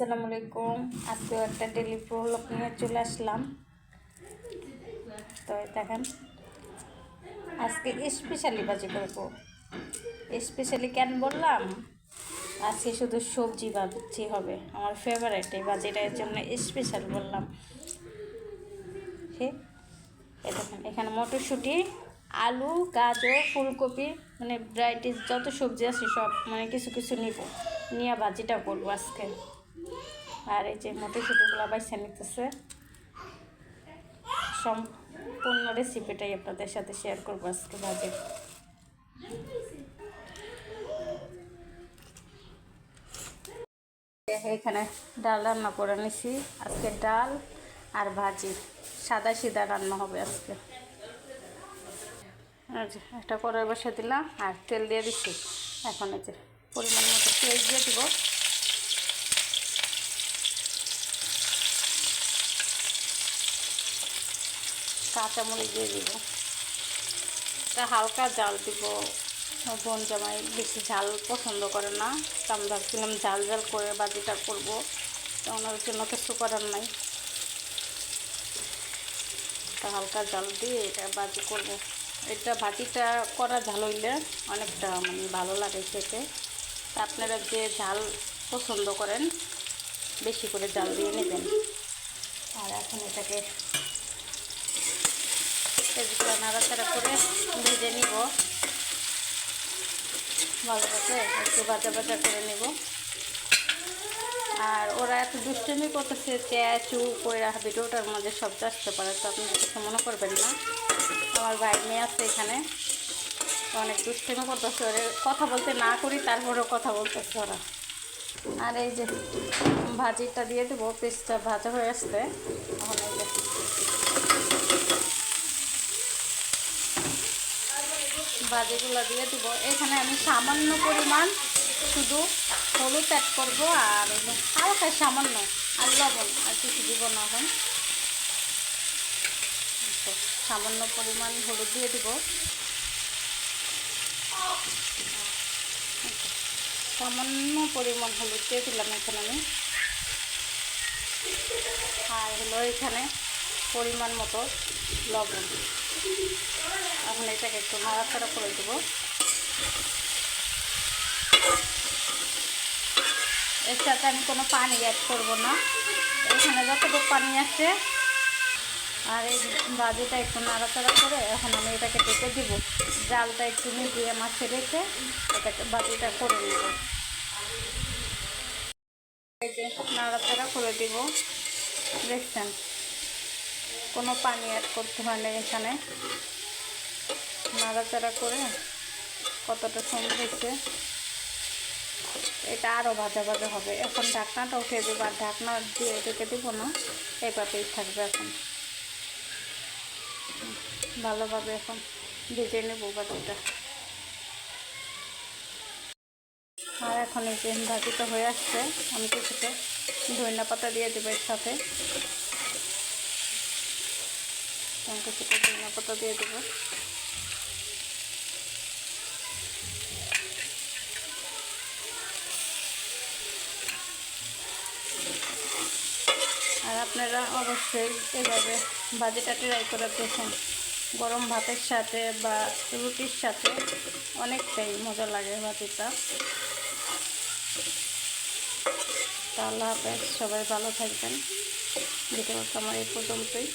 আসসালামু আলাইকুম। আজকেও একটা ডেলি নিয়ে চলে আসলাম। তো দেখেন, আজকে স্পেশালি বাজি করব। স্পেশালি কেন বললাম? আজকে শুধু সবজি ভাজি হবে। আমার ফেভারেট এই বাজিটার জন্য স্পেশাল বললাম। সে দেখেন, এখানে মটরশুঁটি, আলু, গাজর, ফুলকপি মানে ভ্যারাইটিস যত সবজি আছে সব মানে কিছু কিছু নিব। নিয়ে ভাজিটা করব আজকে। আর এই যে মটরশুঁটিগুলো বাইসা নিতেছে। সম্পূর্ণ রেসিপিটাই আপনাদের সাথে শেয়ার করব আজকে ভাজির এখানে ডাল রান্না করে নিছি। আজকে ডাল আর ভাজি। সাদা সিধা রান্না হবে আজকে। একটা কড়াই বসে দিলাম আর তেল দিয়ে দিচ্ছি এখন এই যে পরিমাণ মতো পেঁয়াজ দিয়ে দিব। কাঁচামরিচ দিয়ে দিব। তা হালকা জাল দিব। বোন জামাই বেশি ঝাল পছন্দ করে না। তা আমি ভাবছিলাম ঝাল ঝাল করে বাজিটা করব। তো ওনার জন্য কিছু করার নাই। তা হালকা জাল দিয়ে এটা বাজি করব। এটা ভাজিটা করা ঝাল হইলে অনেকটা মানে ভালো লাগে খেতে। তা আপনারা যে ঝাল পছন্দ করেন, বেশি করে জাল দিয়ে নেবেন। আর এখন এটাকে তেজগুলো নাড়াচাড়া করে ভেজে নিব। ভালোভাবে একটু বাজা বাজা করে নেব। আর ওরা এত দুষ্টুমি করতেছে চ্যাচু কইরা ভিডিওটার মধ্যে শব্দ আসতে পারে, তো আপনি কিছু মনে করবেন না। আমার ভাই মেয়ে আছে এখানে, অনেক দুষ্টুমি করতেছে, ওরে কথা বলতে না করি, তারপরেও কথা বলতেছে ওরা। আর এই যে ভাজিটা দিয়ে দেবো, পেস্টটা ভাজা হয়ে আসতে এখন এই যে ভাজিগুলো দিয়ে দিব। এখানে আমি সামান্য পরিমাণ শুধু হলুদ অ্যাড করব আর হালকা সামান্য আর লবণ, আর কিছু দিব না এখন। সামান্য পরিমাণ হলুদ দিয়ে দিব। সামান্য পরিমাণ হলুদ দিয়ে দিলাম এখানে আমি। আর হলো এখানে পরিমাণ মতো লবণ। এখন এটাকে একটু নাড়াচাড়া করে দেবো। এর সাথে আমি কোনো পানি অ্যাড করব না। এখানে যতটুকু পানি আছে, আর এই বাজিটা একটু নাড়াচাড়া করে এখন আমি এটাকে ঢেকে দিব। জালটা একটু মিডিয়ে মাছে রেখে এটাকে বাজিটা করে নেব। নাড়াচাড়া করে দিব। দেখছেন? কোনো পানি অ্যাড করতে হয় না এখানে। নাড়াচাড়া করে কতটা সুন্দর হয়েছে, এটা আরও ভাজা ভাজা হবে। এখন ঢাকনাটা উঠে দেবো, আর ঢাকনা দিয়ে ঢেকে দেবো না এইভাবেই থাকবে এখন। ভালোভাবে এখন ভেজে নেব বাটিটা। আর এখন এই যে ভাজিটা হয়ে আসছে, আমি কিছুটা ধনিয়া পাতা দিয়ে দেবো এর সাথে। কিছুটা ধনিয়া পাতা দিয়ে দেবো। আর আপনারা অবশ্যই এভাবে বাজেটা ট্রাই করে দেখুন। গরম ভাতের সাথে বা রুটির সাথে অনেকটাই মজা লাগে ভাজিটা তা আল্লাহ সবাই ভালো থাকবেন। ভিডিওটা আমার এই পর্যন্তই।